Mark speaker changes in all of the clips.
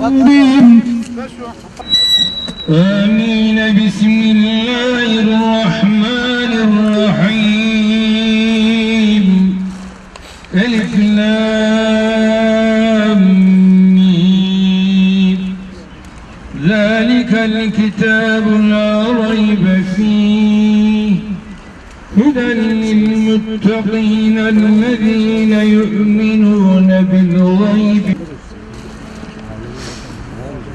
Speaker 1: بهم آمين بسم الله الرحمن الرحيم ألف لام ميم ذلك الكتاب لا ريب فيه هدى للمتقين الذين يؤمنون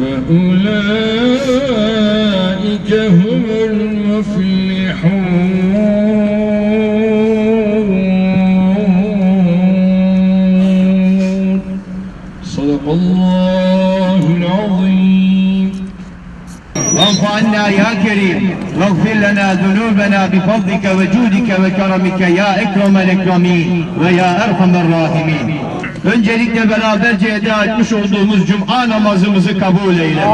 Speaker 1: وأولئك هم المفلحون. صدق الله العظيم.
Speaker 2: واعف عنا يا كريم. واغفر لنا ذنوبنا بفضلك وجودك وكرمك يا الأكرمين ve ya erhamer rahimin. Öncelikle beraberce eda etmiş olduğumuz cuma namazımızı kabul eyle.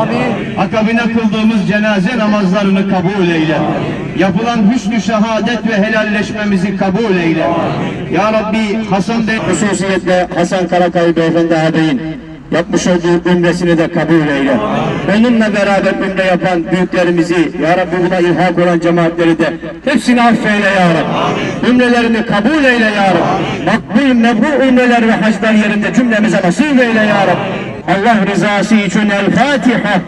Speaker 2: Akabine kıldığımız cenaze namazlarını kabul eyle. Yapılan hüsnü şehadet ve helalleşmemizi kabul eyle. Ya Rabbi Hasan Bey
Speaker 3: Hususiyetle Hasan Karakay Beyefendi ağabeyin yapmış olduğu ümresini de kabul eyle. Onunla beraber ümre yapan büyüklerimizi, Ya Rabbi buna ilhak olan cemaatleri de hepsini affeyle Ya Rabbi. Ümrelerini kabul eyle Ya Rabbi. Makbul mebrur ümreler ve haclar yerinde cümlemize nasip eyle Ya Rabbi. Allah rızası için El Fatiha.